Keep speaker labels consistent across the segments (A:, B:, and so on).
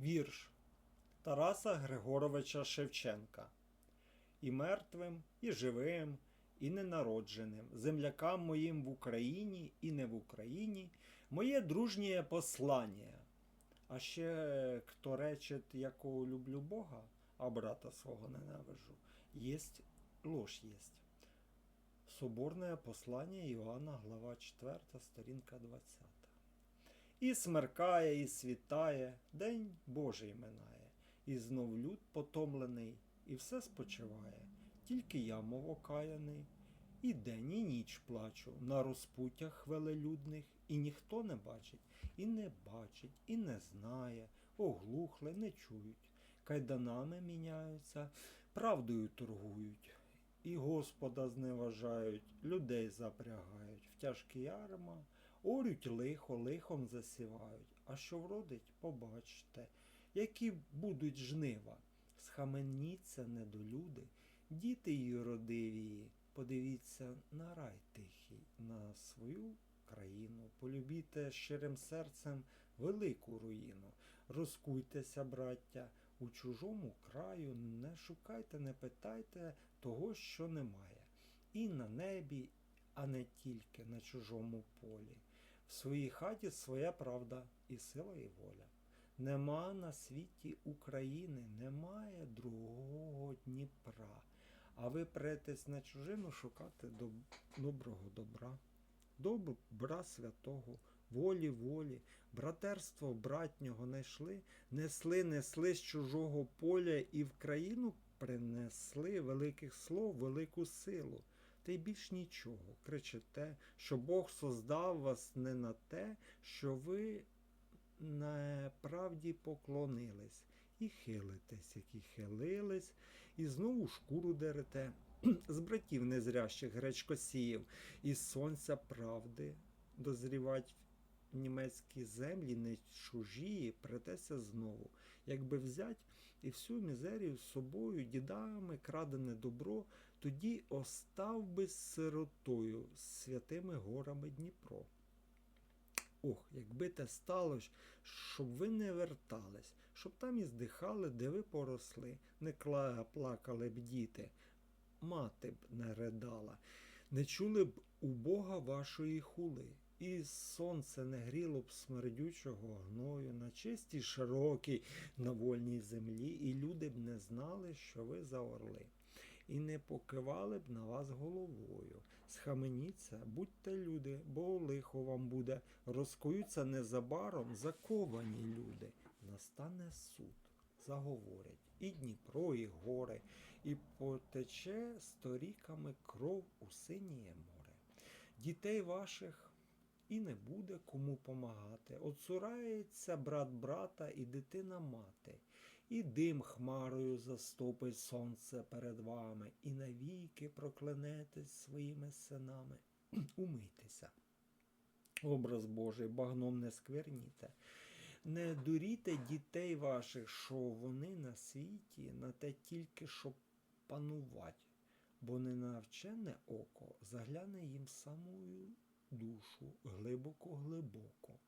A: Вірш Тараса Григоровича Шевченка. І мертвим, і живим, і ненародженим, землякам моїм в Україні і не в Україні, моє дружнє послання. А ще хто речить, якого люблю Бога, а брата свого ненавижу, єсть ложь єсть. Соборне послання Іоанна, глава 4, сторінка 20. І смеркає, і світає, день Божий минає, і знов люд потомлений, і все спочиває, тільки я, мов окаяний, і день, і ніч плачу. На розпуттях велелюдних, і ніхто не бачить, і не бачить, і не знає, оглухли, не чують, кайданами міняються, правдою торгують. І Господа зневажають, людей запрягають. В тяжкі ярма, орють лихо, лихом засівають. А що вродить, побачте, які будуть жнива. Схаменіться, недолюди, діти її родивії, подивіться на рай тихий, на свою країну, полюбіте щирим серцем велику руїну, розкуйтеся, браття, у чужому краю, не шукайте, не питайте того, що немає. І на небі, а не тільки на чужому полі. В своїй хаті своя правда і сила, і воля. Нема на світі України, немає другого Дніпра. А ви претесь на чужину шукати доб- доброго добра, добра святого, волі волі, братерство братнього найшли, несли, несли з чужого поля і в країну принесли великих слов, велику силу. Та й більш нічого. Кричите, що Бог создав вас не на те, що ви неправді поклонились, і хилитесь, які хилились, і знову шкуру дерете з братів незрящих гречкосіїв, із сонця правди дозрівать німецькі землі не чужі, претеся знову. Якби взять і всю мізерію з собою, дідами крадене добро, тоді остав би сиротою з святими горами Дніпро. Ох, якби те сталося, щоб ви не вертались, щоб там і здихали, де ви поросли, не кла- плакали б діти, мати б не ридала, не чули б у Бога вашої хули, і сонце не гріло б смердючого гною на чистій широкій на вольній землі, і люди б не знали, що ви за орли і не покивали б на вас головою. Схаменіться, будьте люди, бо лихо вам буде. Розкуються незабаром заковані люди. Настане суд, заговорять і Дніпро, і гори, і потече сторіками кров у синіє море. Дітей ваших і не буде кому помагати. Оцурається брат брата і дитина мати, і дим хмарою заступить сонце перед вами, і навіки проклянетесь своїми синами. Умийтеся. Образ Божий, багном не скверніте. Не дуріте дітей ваших, що вони на світі, на те тільки, щоб панувати, бо ненавчене око загляне їм самою душу глибоко-глибоко.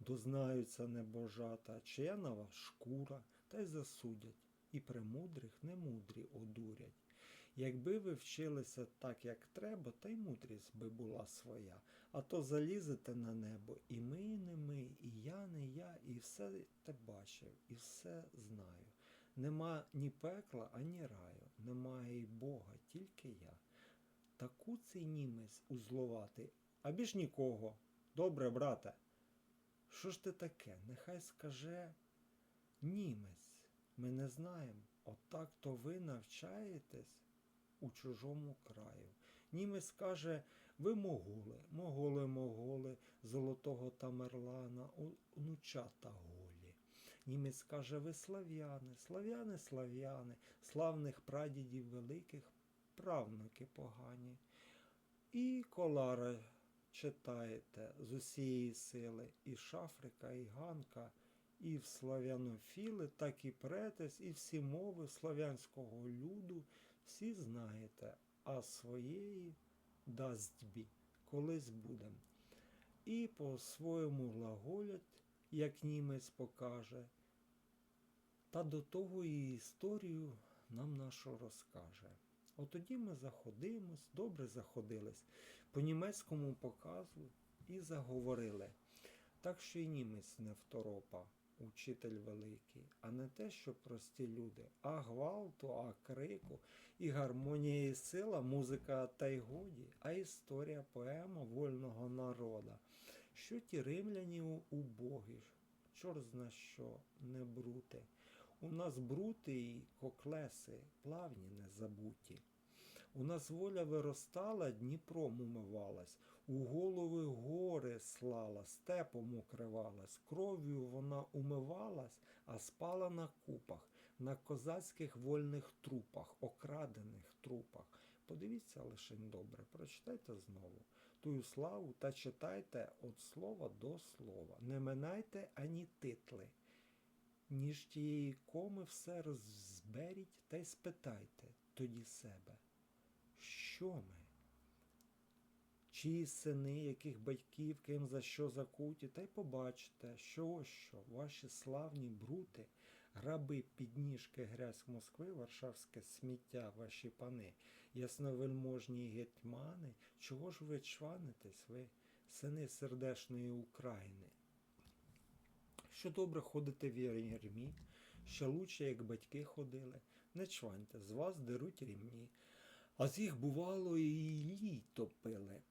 A: Дознаються небожата, чия на вас шкура, та й засудять, і премудрих немудрі одурять. Якби ви вчилися так, як треба, та й мудрість би була своя, а то залізете на небо, і ми не ми, і я не я, і все те бачив, і все знаю. Нема ні пекла, ані раю, немає й Бога, тільки я. Таку цей німець узловатий, а більш нікого. Добре, брате. Що ж ти таке? Нехай скаже німець. Ми не знаємо. Отак то ви навчаєтесь у чужому краю. Німець каже, ви моголи, моголи, моголи, золотого Тамерлана, онучата голі. Німець каже, ви слав'яни, слав'яни, слав'яни, славних прадідів великих, правнуки погані. І колара читаєте з усієї сили, і Шафрика, і Ганка, і в славянофіли, так і претесь, і всі мови славянського люду, всі знаєте, а своєї дасть бі, колись будем. І по-своєму глаголять, як німець покаже, Та до того і історію нам нашу розкаже. От тоді ми заходимось, добре заходились, по німецькому показу і заговорили. Так що і німець не второпа, учитель великий, а не те, що прості люди, а гвалту, а крику, і гармонія, і сила, музика та й годі, а історія поема вольного народа. Що ті римляні убогі, чорт зна що, не брути. У нас брути і коклеси, плавні не забуті. У нас воля виростала, Дніпром умивалась, у голови гори слала, степом укривалась, кров'ю вона умивалась, а спала на купах, на козацьких вольних трупах, окрадених трупах. Подивіться лишень добре, прочитайте знову. Тую славу та читайте від слова до слова. Не минайте ані титли. Ніж тієї коми все розберіть та й спитайте тоді себе, що ми? Чиї сини, яких батьків, ким за що закуті, та й побачите, що ось що, ваші славні брути, граби, підніжки, грязь Москви, варшавське сміття, ваші пани, ясновельможні гетьмани, чого ж ви чванитесь, ви, сини сердешної України? Що добре ходите в ярмі, ще лучше, як батьки ходили, не чваньте, з вас деруть рівні. А з їх бувало і літо пили.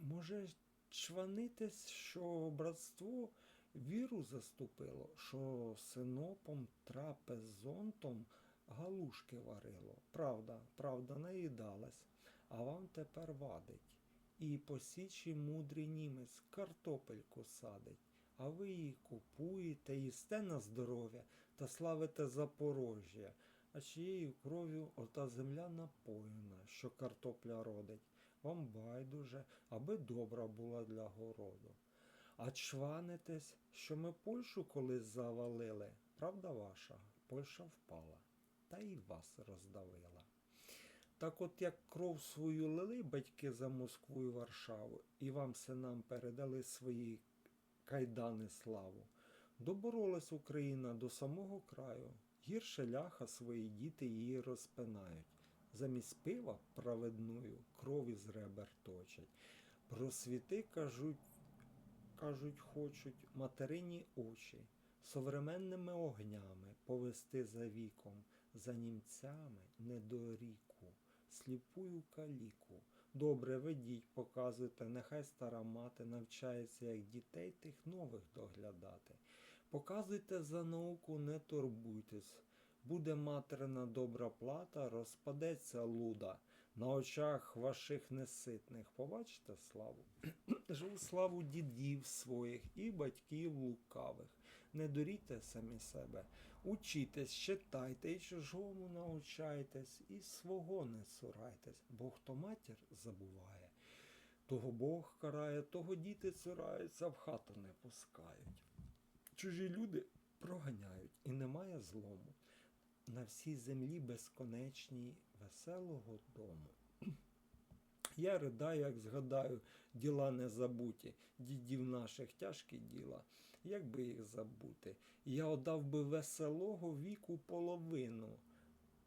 A: Може, чванитесь, що братство віру заступило, що синопом трапезонтом галушки варило. Правда, правда, наїдалась, а вам тепер вадить. І по січі мудрий німець картопельку садить, а ви її купуєте, їсте на здоров'я та славите Запорожжя, а чиєю кров'ю ота земля напоєна, що картопля родить. Вам байдуже, аби добра була для городу. А чванитесь, що ми Польщу колись завалили, правда ваша, Польща впала, та й вас роздавила. Так от як кров свою лили батьки за Москву і Варшаву, і вам синам передали свої кайдани славу. Доборолась Україна до самого краю, гірше ляха свої діти її розпинають. Замість пива праведною кров із ребер точать. Про світи кажуть, кажуть, хочуть материні очі, современними огнями повести за віком, за німцями недоріку, сліпую каліку. Добре, ведіть, показуйте, нехай стара мати навчається, як дітей тих нових доглядати. Показуйте за науку, не турбуйтесь. Буде материна добра плата, розпадеться луда на очах ваших неситних. Побачите славу? Живу славу дідів своїх і батьків лукавих. Не дурійте самі себе. Учітесь, читайте, і чужому научайтесь, і свого не цурайтесь, бо хто матір забуває, того Бог карає, того діти цураються, в хату не пускають. Чужі люди проганяють, і немає злому. На всій землі безконечній веселого дому. Я ридаю, як згадаю, діла незабуті, дідів наших тяжкі діла, як би їх забути. Я отдав би веселого віку половину.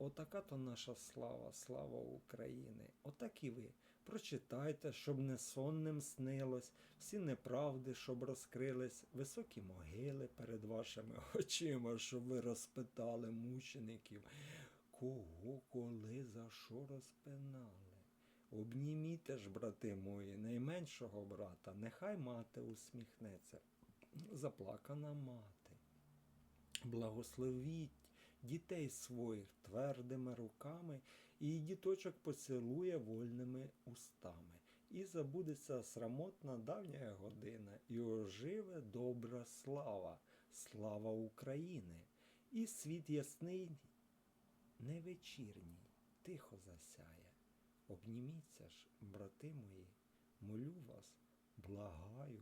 A: Отака то наша слава, слава України. Отак і ви. Прочитайте, щоб не сонним снилось, всі неправди, щоб розкрились, високі могили перед вашими очима, щоб ви розпитали мучеників, кого, коли, за що розпинали. Обніміте ж, брати мої, найменшого брата, нехай мати усміхнеться, заплакана мати. Благословіть дітей своїх твердими руками, і діточок поцілує вольними устами. І забудеться срамотна давня година, і оживе добра слава, слава України, і світ ясний, не вечірній, тихо засяє. Обніміться ж, брати мої, молю вас, благаю,